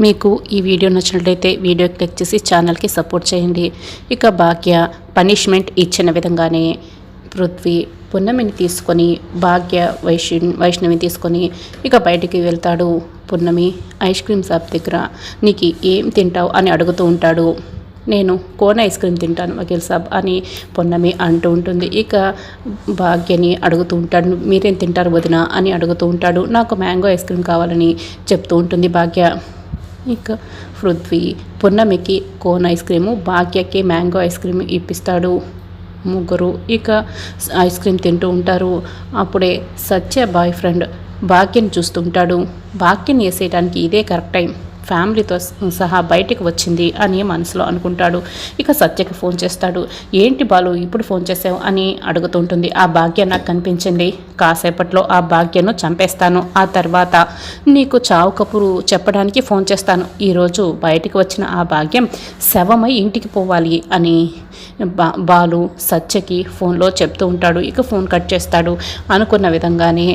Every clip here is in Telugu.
మీకు ఈ వీడియో నచ్చినట్లయితే వీడియో క్లిక్ చేసి ఛానల్కి సపోర్ట్ చేయండి. ఇక భాగ్య పనిష్మెంట్ ఇచ్చిన విధంగానే పృథ్వీ పున్నమిని తీసుకొని భాగ్య వైష్ణ వైష్ణవిని తీసుకొని ఇక బయటికి వెళ్తాడు. పున్నమి ఐస్ క్రీమ్ షాప్ దగ్గర నీకు ఏం తింటావు అని అడుగుతూ ఉంటాడు. నేను కోన్ ఐస్ క్రీమ్ తింటాను వకీల్ సాబ్ అని పొన్నమి అంటూ ఉంటుంది. ఇక భాగ్యని అడుగుతూ ఉంటాడు మీరేం తింటారు వదిన? అని అడుగుతూ ఉంటాడు. నాకు మ్యాంగో ఐస్ క్రీమ్ కావాలని చెప్తూ ఉంటుంది భాగ్య. ఇక పృథ్వీ పున్నమికి కోన్ ఐస్ క్రీము భాగ్యకి మ్యాంగో ఐస్ క్రీమ్ ఇప్పిస్తాడు. ముగ్గురు ఇక ఐస్ క్రీమ్ తింటూ ఉంటారు. అప్పుడే సత్య బాయ్ ఫ్రెండ్ భాగ్యని చూస్తుంటాడు. భాగ్యని వేసేయడానికి ఇదే కరెక్ట్ టైం. ఫ్యామిలీతో సహా బయటికి వచ్చింది అని మనసులో అనుకుంటాడు. ఇక సత్యకి ఫోన్ చేస్తాడు. ఏంటి బాలు ఇప్పుడు ఫోన్ చేసావు? అని అడుగుతుంటుంది. ఆ భాగ్య నాకు కనిపించింది. కాసేపట్లో ఆ భాగ్యను చంపేస్తాను. ఆ తర్వాత నీకు చావు కపురు చెప్పడానికి ఫోన్ చేస్తాను. ఈరోజు బయటికి వచ్చిన ఆ భాగ్యం శవమై ఇంటికి పోవాలి అని బా బాలు సత్యకి ఫోన్లో చెప్తూ ఉంటాడు ఇక ఫోన్ కట్ చేస్తాడు. అనుకున్న విధంగానే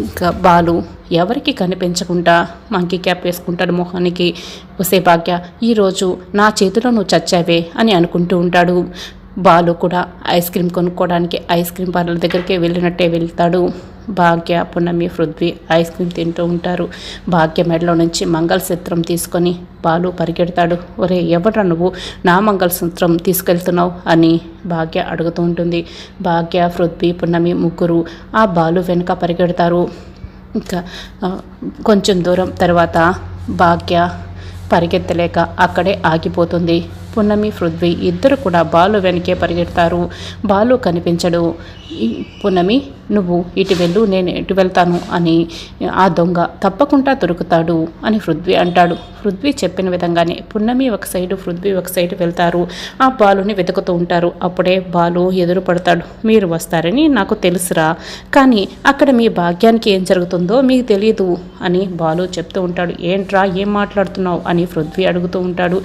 ఇంకా బాలు ఎవరికి కనిపించకుండా మంకీ క్యాప్ వేసుకుంటాడు మొహానికి. వసే భాగ్య ఈరోజు నా చేతిలో నువ్వు చచ్చావే అని అనుకుంటూ ఉంటాడు. బాలు కూడా ఐస్ క్రీమ్ కొనుక్కోవడానికి ఐస్ క్రీమ్ పార్లర్ దగ్గరికి వెళ్ళినట్టే వెళ్తాడు. భాగ్య పున్నమి పృథ్వీ ఐస్ క్రీమ్ తింటూ ఉంటారు. భాగ్య మెడలో నుంచి మంగళసూత్రం తీసుకొని బాలు పరిగెడతాడు. ఒరే ఎవడ్రా నువ్వు? నా మంగళసూత్రం తీసుకెళ్తున్నావు అని భాగ్య అడుగుతూ ఉంటుంది. భాగ్య పృథ్వీ పున్నమి ముగ్గురు ఆ బాలు వెనుక పరిగెడతారు. ఇంకా కొంచెం దూరం తర్వాత భాగ్య పరిగెత్తలేక అక్కడే ఆగిపోతుంది. పున్నమి పృథ్వీ ఇద్దరు కూడా బాలు వెనకే పరిగెడతారు. బాలు కనిపించడు. పునమి పున్నమి నువ్వు ఇటు వెళ్ళు నేను ఇటు వెళ్తాను అని ఆ దొంగ తప్పకుండా దొరుకుతాడు అని పృథ్వీ అంటాడు. పృథ్వీ చెప్పిన విధంగానే పున్నమి ఒక సైడు పృథ్వీ ఒక సైడు వెళ్తారు. ఆ బాలుని వెతుకుతూ ఉంటారు. అప్పుడే బాలు ఎదురు పడతాడు. మీరు వస్తారని నాకు తెలుసురా. కానీ అక్కడ మీ భాగ్యానికి ఏం జరుగుతుందో మీకు తెలియదు అని బాలు చెప్తూ ఉంటాడు. ఏంట్రా ఏం మాట్లాడుతున్నావు? అని పృథ్వీ అడుగుతూ ఉంటాడు.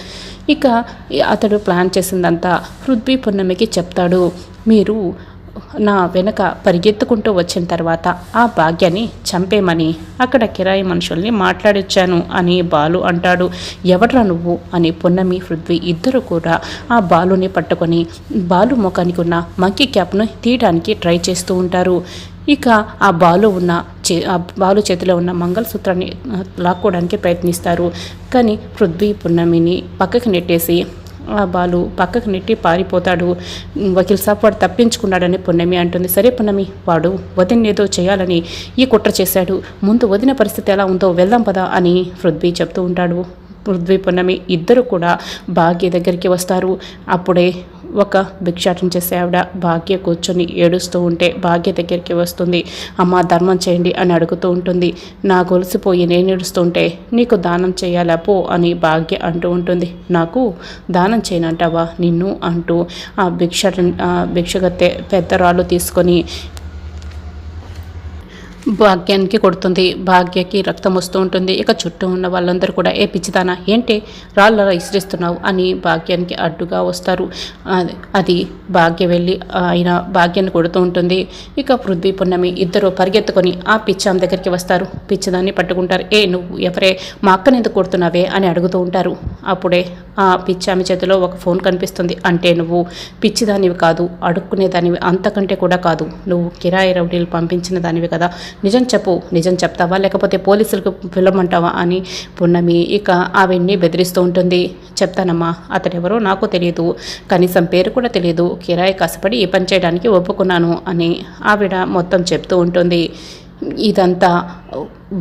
ఇక అతడు ప్లాన్ చేసిందంతా పృథ్వీ పున్నమికి చెప్తాడు. మీరు నా వెనక పరిగెత్తుకుంటూ వచ్చిన తర్వాత ఆ భాగ్యాన్ని చంపేమని అక్కడ కిరాయి మనుషుల్ని మాట్లాడొచ్చాను అని బాలు అంటాడు. ఎవడ్రా నువ్వు? అని పున్నమి పృథ్వీ ఇద్దరు కూడా ఆ బాలుని పట్టుకొని బాలు ముఖానికి ఉన్న మంకీ క్యాప్ను తీయడానికి ట్రై చేస్తూ ఉంటారు. ఇక ఆ బాలు ఉన్న చే ఆ బాలు చేతిలో ఉన్న మంగళసూత్రాన్ని లాక్కోవడానికి ప్రయత్నిస్తారు. కానీ పృథ్వీ పున్నమిని పక్కకి నెట్టేసి బాలు పక్కకు నెట్టి పారిపోతాడు. వకీల్ సాబ్ వాడు తప్పించుకున్నాడని పున్నమి అంటుంది. సరే పున్నమి వాడు వదిన ఏదో చేయాలని ఈ కుట్ర చేశాడు. ముందు వదిన పరిస్థితి ఎలా ఉందో వెళ్దాం పదా అని పృథ్వీ చెప్తూ ఉంటాడు. పృథ్వీ పున్నమి ఇద్దరు కూడా భాగ్య దగ్గరికి వస్తారు. అప్పుడే ఒక భిక్షాటం చేసే ఆవిడ భాగ్య కూర్చొని ఏడుస్తూ ఉంటే భాగ్య దగ్గరికి వస్తుంది. అమ్మ ధర్మం చేయండి అని అడుగుతూ ఉంటుంది. నా గొలిసిపోయి నేను ఏడుస్తుంటే నీకు దానం చేయాలా? పో అని భాగ్య అంటూ ఉంటుంది. నాకు దానం చేయనంటావా? నిన్ను అంటూ ఆ భిక్షాటన ఆ భిక్షగత్తె పెద్ద రాళ్ళు తీసుకొని భాగ్యానికి కొడుతుంది. భాగ్యకి రక్తం వస్తూ ఉంటుంది. ఇక చుట్టూ ఉన్న వాళ్ళందరూ కూడా ఏ పిచ్చిదానా ఏంటి? రాళ్ళ ఇసిరిస్తున్నావు అని భాగ్యానికి అడ్డుగా వస్తారు. అది- అది భాగ్య వెళ్ళి ఆయన భాగ్యాన్ని కొడుతూ ఉంటుంది. ఇక పృథ్వీ పున్నమి ఇద్దరు పరిగెత్తుకొని ఆ పిచ్చాం దగ్గరికి వస్తారు. పిచ్చిదాన్ని పట్టుకుంటారు. ఏ నువ్వు ఎవరే? మా అక్కని ఎందుకు కొడుతున్నావే? అని అడుగుతూ ఉంటారు. అప్పుడే ఆ పిచ్చామి చేతిలో ఒక ఫోన్ కనిపిస్తుంది. అంటే నువ్వు పిచ్చిదానివి కాదు అడుక్కునేదానివి అంతకంటే కూడా కాదు. నువ్వు కిరాయి రౌడీలు పంపించిన దానివి కదా. నిజం చెప్పు నిజం చెప్తావా? లేకపోతే పోలీసులకు పిలవమంటావా అని పున్నమి ఇక ఆవిడ్ని బెదిరిస్తూ ఉంటుంది. చెప్తానమ్మా అతడెవరో నాకు తెలియదు కనీసం పేరు కూడా తెలియదు కిరాయి కసపడి ఈ పని చేయడానికి ఒప్పుకున్నాను అని ఆవిడ మొత్తం చెప్తూ ఉంటుంది. ఇదంతా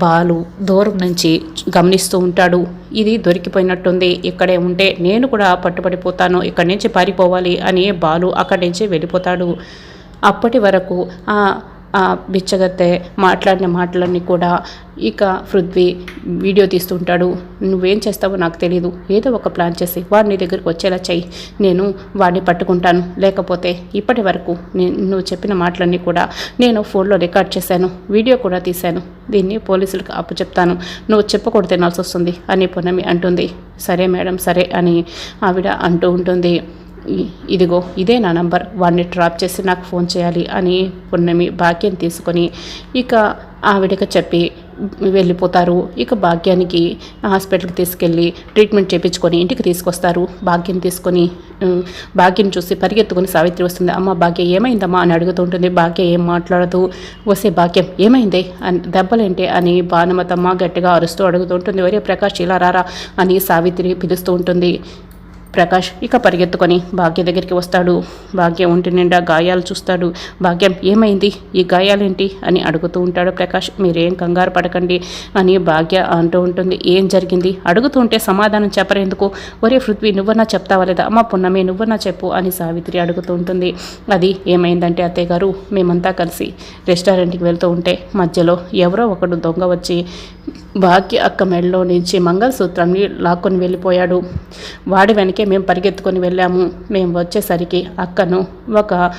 బాలు దూరం నుంచి గమనిస్తూ ఉంటాడు. ఇది దొరికిపోయినట్టుంది. ఇక్కడే ఉంటే నేను కూడా పట్టుబడిపోతాను. ఇక్కడి నుంచి పారిపోవాలి అని బాలు అక్కడి నుంచి వెళ్ళిపోతాడు. అప్పటి వరకు ఆ బిచ్చగత్తె మాట్లాడిన మాటలన్నీ కూడా ఇక పృథ్వీ వీడియో తీస్తుంటాడు నువ్వేం చేస్తావో నాకు తెలియదు ఏదో ఒక ప్లాన్ చేసి వాడిని నీ దగ్గరికి వచ్చేలా చెయ్యి. నేను వాడిని పట్టుకుంటాను. లేకపోతే ఇప్పటి వరకు నేను నువ్వు చెప్పిన మాటలన్నీ కూడా నేను ఫోన్లో రికార్డ్ చేశాను. వీడియో కూడా తీశాను. దీన్ని పోలీసులకు అప్పు చెప్తాను. నువ్వు చెప్పకూడదు తినాల్సి వస్తుంది అని పొన్నమి అంటుంది. సరే మేడం సరే అని ఆవిడ అంటూ ఉంటుంది. ఇదిగో ఇదే నా నంబర్. వాడిని డ్రాప్ చేసి నాకు ఫోన్ చేయాలి అని పున్నమి భాగ్యం తీసుకొని ఇక ఆవిడకి చెప్పి వెళ్ళిపోతారు. ఇక భాగ్యానికి హాస్పిటల్కి తీసుకెళ్ళి ట్రీట్మెంట్ చేయించుకొని ఇంటికి తీసుకొస్తారు. భాగ్యం తీసుకొని భాగ్యం చూసి పరిగెత్తుకొని సావిత్రి వస్తుంది. అమ్మ భాగ్య ఏమైందమ్మా? అని అడుగుతుంటుంది భాగ్య ఏం మాట్లాడదు. వస్తే భాగ్యం ఏమైంది? అని దెబ్బలేంటి? అని భానుమతమ్మ గట్టిగా అరుస్తూ అడుగుతుంటుంది ఒరే ప్రకాష్ ఇలా రారా? అని సావిత్రి పిలుస్తూ ఉంటుంది. ప్రకాష్ ఇక పరిగెత్తుకొని భాగ్య దగ్గరికి వస్తాడు. భాగ్య ఒంటి నిండా గాయాలు చూస్తాడు. భాగ్యం ఏమైంది? ఈ గాయాలేంటి? అని అడుగుతూ ఉంటాడు ప్రకాష్. మీరేం కంగారు పడకండి అని భాగ్య అంటూ ఉంటుంది. ఏం జరిగింది? అడుగుతూ ఉంటే సమాధానం చెప్పరేందుకు? ఒరే పృథ్వీ నువ్వన్నా చెప్తావా లేదా? అమ్మ పున్నమే నువ్వన్నా చెప్పు అని సావిత్రి అడుగుతూ ఉంటుంది. అది ఏమైందంటే అత్తయ్య గారు మేమంతా కలిసి రెస్టారెంట్కి వెళ్తూ ఉంటే మధ్యలో ఎవరో ఒకడు దొంగ వచ్చి భాగ్య అక్క మెడలో నుంచి మంగళసూత్రాన్ని లాక్కొని వెళ్ళిపోయాడు. వాడి వెనకే మేము పరిగెత్తుకొని వెళ్ళాము. మేము వచ్చేసరికి అక్కను ఒక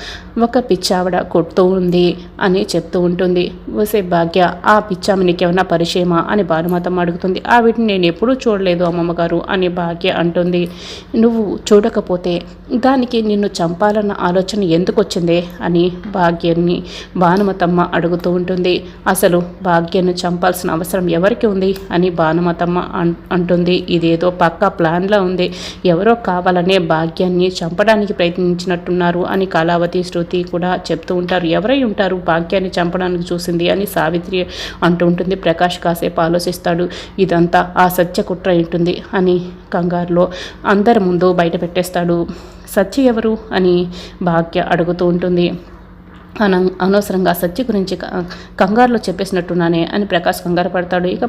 ఒక పిచ్చావిడ కొడుతూ ఉంది అని చెప్తూ ఉంటుంది. వసే భాగ్య ఆ పిచ్చామి నీకేమన్నా పరిచయమా? అని భానుమాతమ్మ అడుగుతుంది. ఆవిటిని నేను ఎప్పుడూ చూడలేదు అమ్మమ్మ గారు అని భాగ్య అంటుంది. నువ్వు చూడకపోతే దానికి నిన్ను చంపాలన్న ఆలోచన ఎందుకు వచ్చిందే? అని భాగ్యాన్ని భానుమతమ్మ అడుగుతూ ఉంటుంది. అసలు భాగ్యను చంపాల్సిన అవసరం ఎవరు ఎవరికి ఉంది అని భానుమతమ్మ అన్- అంటుంది. ఇదేదో పక్కా ప్లాన్లా ఉంది. ఎవరో కావాలనే భాగ్యాన్ని చంపడానికి ప్రయత్నించినట్టున్నారు అని కళావతి శృతి కూడా చెప్తూ ఉంటారు. ఎవరై ఉంటారు భాగ్యాన్ని చంపడానికి చూసింది అని సావిత్రి అంటూ ఉంటుంది. ప్రకాష్ కాసేపు ఆలోచిస్తాడు. ఇదంతా ఆ సత్య కుట్ర ఉంటుంది అని కంగారులో అందరి ముందు బయట పెట్టేస్తాడు. సత్య ఎవరు అని భాగ్య అడుగుతూ ఉంటుంది. అన అనవసరంగా సత్య గురించి కంగారులో చెప్పేసినట్టున్నానే అని ప్రకాష్ కంగారు పడతాడు. ఇక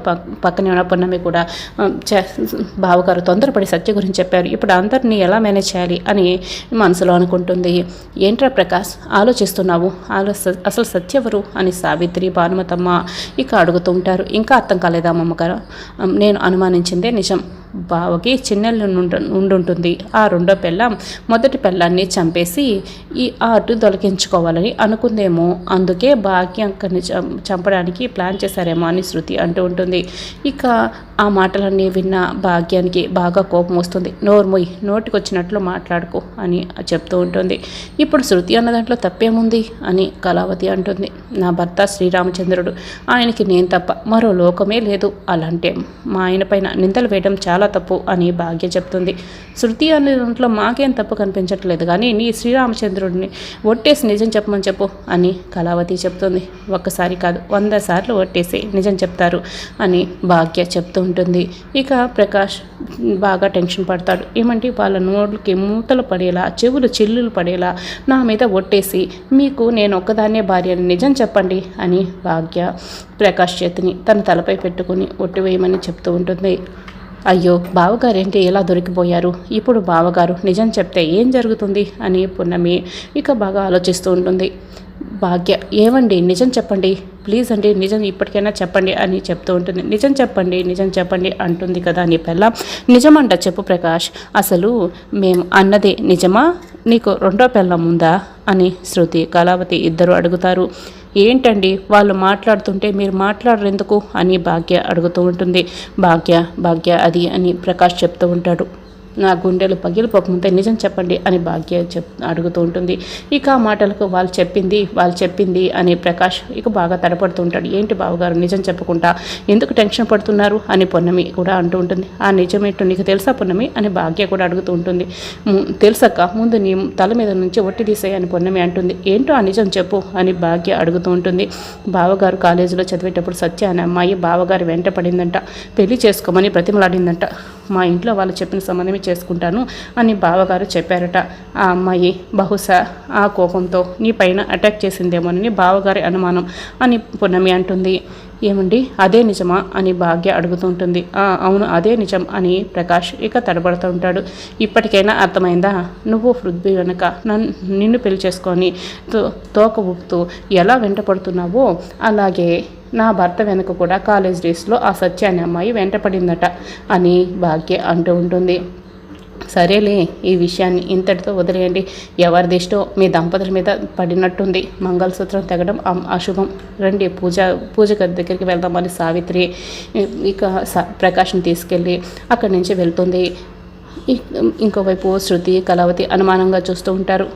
పక్కనే ఉన్న పొన్నమి కూడా చే- బావగారు తొందరపడి సత్య గురించి చెప్పారు. ఇప్పుడు అందరినీ ఎలా మేనేజ్ చేయాలి? అని మనసులో అనుకుంటుంది. ఏంట్రా ప్రకాష్ ఆలోచిస్తున్నావు? ఆలో అసలు సత్య ఎవరు? అని సావిత్రి భానుమతమ్మ ఇక అడుగుతూ ఉంటారు. ఇంకా అర్థం కాలేదా అమ్మగారు నేను అనుమానించిందే నిజం. బావకి చిన్నెల్లు ఉండుంటుంది ఆ రెండో పెళ్ళం మొదటి పెళ్ళాన్ని చంపేసి ఈ ఆటు దొలకించుకోవాలని అనుకుందేమో. అందుకే భాగ్యంకని చం- చంపడానికి ప్లాన్ చేశారేమో అని శృతి అంటూ ఉంటుంది. ఇక ఆ మాటలన్నీ విన్న భాగ్యానికి బాగా కోపం వస్తుంది. నోర్మొయ్ నోటికొచ్చినట్లు మాట్లాడుకో అని చెప్తూ ఉంటుంది. ఇప్పుడు శృతి అన్న దాంట్లో తప్పేముంది అని కళావతి అంటుంది. నా భర్త శ్రీరామచంద్రుడు. ఆయనకి నేను తప్ప మరో లోకమే లేదు. అలాంటే మా ఆయన పైన నిందలు వేయడం చాలా తప్పు అని భాగ్య చెప్తుంది. శృతి అనే దాంట్లో మాకేం తప్పు కనిపించట్లేదు కానీ నీ శ్రీరామచంద్రుడిని ఒట్టేసి నిజం చెప్పమని చెప్పు అని కళావతి చెప్తుంది. ఒక్కసారి కాదు వంద సార్లు ఒట్టేసి నిజం చెప్తారు అని భాగ్య చెప్తూ ఉంటుంది. ఇక ప్రకాష్ బాగా టెన్షన్ పడతాడు. ఏమంటే వాళ్ళ నోళ్ళకి మూతలు పడేలా చెవులు చిల్లులు పడేలా నా మీద ఒట్టేసి మీకు నేను ఒక్కదాన్నే భార్య నిజం చెప్పండి అని భాగ్య ప్రకాష్ చేతిని తన తలపై పెట్టుకుని ఒట్టివేయమని చెప్తూ ఉంటుంది. అయ్యో బావగారేంటి ఎలా దొరికిపోయారు? ఇప్పుడు బావగారు నిజం చెప్తే ఏం జరుగుతుంది? అని పున్నమి ఇక బాగా ఆలోచిస్తూ ఉంటుంది. భాగ్య ఏమండి నిజం చెప్పండి. ప్లీజ్ అండి నిజం ఇప్పటికైనా చెప్పండి అని చెప్తూ ఉంటుంది. నిజం చెప్పండి నిజం చెప్పండి అంటుంది కదా నీ పిల్ల నిజమంట చెప్పు ప్రకాష్. అసలు మేము అన్నదే నిజమా? నీకు రెండో పిల్లం ఉందా? అని శృతి కళావతి ఇద్దరు అడుగుతారు. ఏంటండి వాళ్ళు మాట్లాడుతుంటే మీరు మాట్లాడరెందుకు అని భాగ్య అడుగుతూ ఉంటుంది. భాగ్య భాగ్య అది అని ప్రకాష్ చెప్తూ ఉంటాడు. నా గుండెలు పగిలిపోకముందే నిజం చెప్పండి అని భాగ్య చెప్ అడుగుతూ ఉంటుంది. ఇక ఆ మాటలకు వాళ్ళు చెప్పింది వాళ్ళు చెప్పింది అని ప్రకాష్ ఇక బాగా తడపడుతూ ఉంటాడు ఏంటి బావగారు నిజం చెప్పకుండా ఎందుకు టెన్షన్ పడుతున్నారు అని పొన్నమి కూడా అంటూ ఉంటుంది. ఆ నిజమేంటో నీకు తెలుసా పొన్నమి అని భాగ్య కూడా అడుగుతూ ఉంటుంది. తెలుసక్క ముందు నీ తల మీద నుంచి ఒట్టి తీసేయి అని పొన్నమి అంటుంది. ఏంటో ఆ నిజం చెప్పు అని భాగ్య అడుగుతూ ఉంటుంది. బావగారు కాలేజీలో చదివేటప్పుడు సత్య అనే అమ్మాయి బావగారు వెంట పడిందంట. పెళ్ళి చేసుకోమని ప్రతిమలాడిందంట మా ఇంట్లో వాళ్ళు చెప్పిన సంబంధమే చేసుకుంటాను అని బావగారు చెప్పారట. ఆ అమ్మాయి బహుశా ఆ కోపంతో నీ పైన అటాక్ చేసిందేమోనని బావగారి అనుమానం అని పున్నమి అంటుంది. ఏమండి? అదే నిజమా? అని భాగ్య అడుగుతుంటుంది. అవును అదే నిజం అని ప్రకాష్ ఇక తడబడుతూ ఉంటాడు. ఇప్పటికైనా అర్థమైందా? నువ్వు పృథ్వీ వెనుక నన్ను నిన్ను పెళ్ళి చేసుకొని తో- తోక ఊపుతూ ఎలా వెంట పడుతున్నావో అలాగే నా భర్త వెనుక కూడా కాలేజ్ డేస్లో ఆ సత్య అనే అమ్మాయి వెంటపడిందట అని భాగ్య అంటూ ఉంటుంది. సరేలే ఈ విషయాన్ని ఇంతటితో వదిలేయండి. ఎవరి దిష్టో మీ దంపతుల మీద పడినట్టుంది. మంగళసూత్రం తెగడం అశుభం. రండి పూజ పూజ దగ్గరికి వెళ్దామని సావిత్రి ఇక స- ప్రకాష్ని తీసుకెళ్ళి అక్కడి నుంచి వెళ్తుంది. ఇంకోవైపు శృతి కళావతి అనుమానంగా చూస్తూ ఉంటారు.